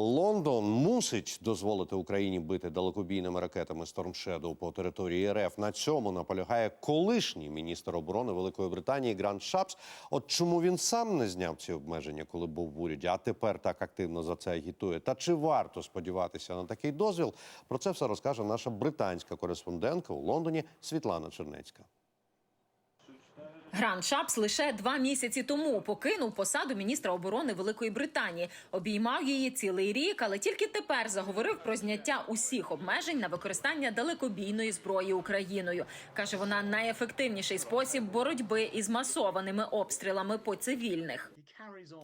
Лондон мусить дозволити Україні бити далекобійними ракетами Storm Shadow по території РФ. На цьому наполягає колишній міністр оборони Великої Британії Грант Шапс. От чому він сам не зняв ці обмеження, коли був в уряді, а тепер так активно за це агітує? Та чи варто сподіватися на такий дозвіл? Про це все розкаже наша британська кореспондентка у Лондоні Світлана Чернецька. Грант Шапс лише два місяці тому покинув посаду міністра оборони Великої Британії. Обіймав її цілий рік, але тільки тепер заговорив про зняття усіх обмежень на використання далекобійної зброї Україною. каже, вона найефективніший спосіб боротьби із масованими обстрілами по цивільних.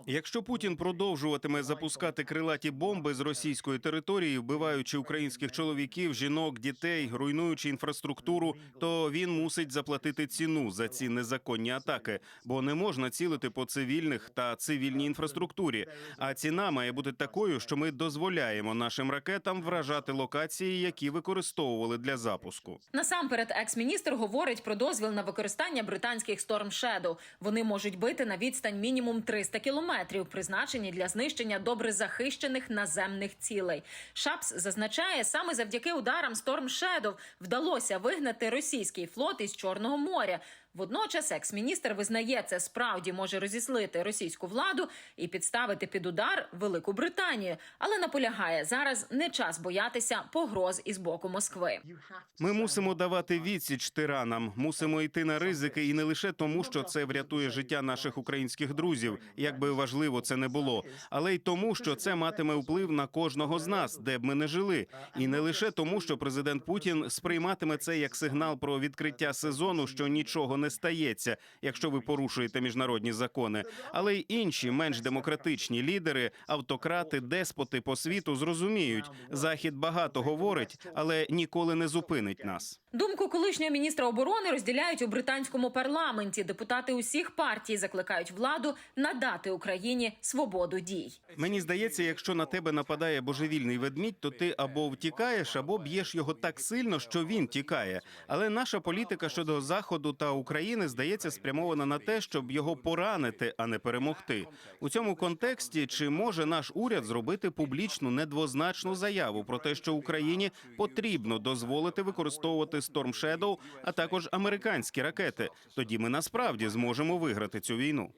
Якщо Путін продовжуватиме запускати крилаті бомби з російської території, вбиваючи українських чоловіків, жінок, дітей, руйнуючи інфраструктуру, то він мусить заплатити ціну за ці незаконні атаки, бо не можна цілити по цивільних та цивільній інфраструктурі. А ціна має бути такою, що ми дозволяємо нашим ракетам вражати локації, які використовували для запуску. Насамперед, екс-міністр говорить про дозвіл на використання британських Storm Shadow. Вони можуть бити на відстань мінімум 300 кілометрів, призначені для знищення добре захищених наземних цілей. Шапс зазначає, саме завдяки ударам Storm Shadow вдалося вигнати російський флот із Чорного моря. Водночас, екс-міністр визнає, це справді може розіслити російську владу і підставити під удар Велику Британію, але наполягає зараз не час боятися погроз із боку Москви. Ми мусимо давати відсіч тиранам, мусимо йти на ризики, і не лише тому, що це врятує життя наших українських друзів, як би важливо це не було, але й тому, що це матиме вплив на кожного з нас, де б ми не жили, і не лише тому, що президент Путін сприйматиме це як сигнал про відкриття сезону, що нічого не стається, якщо ви порушуєте міжнародні закони, але й інші менш демократичні лідери, автократи, деспоти по світу зрозуміють, захід багато говорить, але ніколи не зупинить нас. Думку колишнього міністра оборони розділяють у британському парламенті. Депутати усіх партій закликають владу надати Україні свободу дій. Мені здається, якщо на тебе нападає божевільний ведмідь, то ти або втікаєш, або б'єш його так сильно, що він тікає. Але наша політика щодо заходу та України здається спрямована на те, щоб його поранити, а не перемогти. У цьому контексті чи може наш уряд зробити публічну недвозначну заяву про те, що Україні потрібно дозволити використовувати Storm Shadow, а також американські ракети? Тоді ми насправді зможемо виграти цю війну.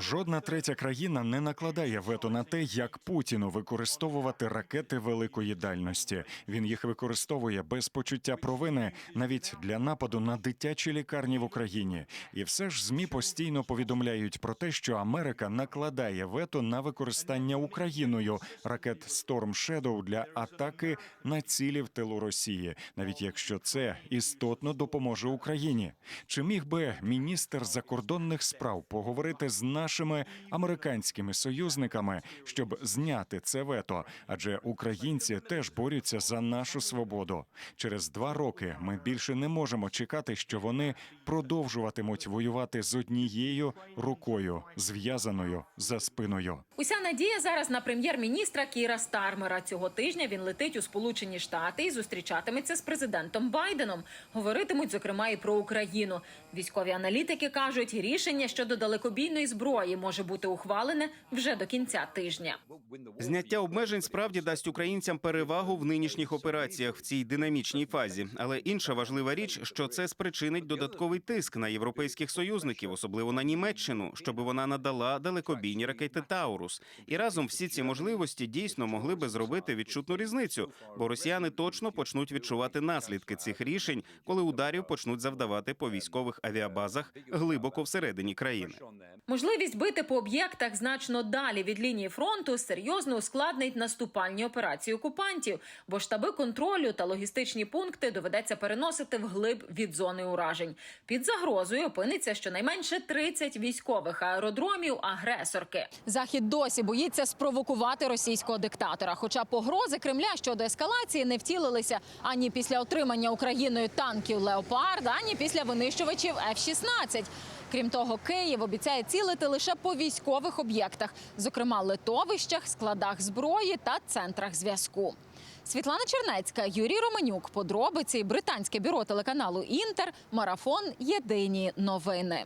Жодна третя країна не накладає вето на те, як Путіну використовувати ракети великої дальності. Він їх використовує без почуття провини навіть для нападу на дитячі лікарні в Україні. І все ж змі постійно повідомляють про те, що Америка накладає вето на використання Україною ракет Storm Shadow для атаки на цілі в тилу Росії, навіть якщо це істотно допоможе Україні. Чи міг би міністр закордонних справ поговорити з нашими американськими союзниками, щоб зняти це вето? Адже українці теж борються за нашу свободу. Через два роки ми більше не можемо чекати, що вони продовжуватимуть воювати з однією рукою, зв'язаною за спиною. Уся надія зараз на прем'єр-міністра Кіра Стармера. Цього тижня він летить у Сполучені Штати і зустрічатиметься з президентом Байденом. Говоритимуть зокрема і про Україну. Військові аналітики кажуть, рішення щодо далекобійної зброї може бути ухвалене вже до кінця тижня. Зняття обмежень справді дасть українцям перевагу в нинішніх операціях в цій динамічній фазі. Але інша важлива річ, що це спричинить додатковий тиск на європейських союзників, особливо на Німеччину, щоб вона надала далекобійні ракети Таурус. І разом всі ці можливості дійсно могли би зробити відчутну різницю, бо росіяни точно почнуть відчувати наслідки цих рішень, коли ударів почнуть завдавати по військових авіабазах глибоко всередині країни. Можливість бити по об'єктах значно далі від лінії фронту серйозно ускладнить наступальні операції окупантів, бо штаби контролю та логістичні пункти доведеться переносити вглиб від зони уражень. Під загрозою опиниться щонайменше 30 військових аеродромів агресорки. Захід досі боїться спровокувати російського диктатора. Хоча погрози Кремля щодо ескалації не втілилися ані після отримання Україною танків Леопард, ані після винищувачів F-16. Крім того, Київ обіцяє цілити лише по військових об'єктах, зокрема литовищах, складах зброї та центрах зв'язку. Світлана Чернецька, Юрій Романюк, подробиці британське бюро телеканалу Інтер, марафон Єдині новини.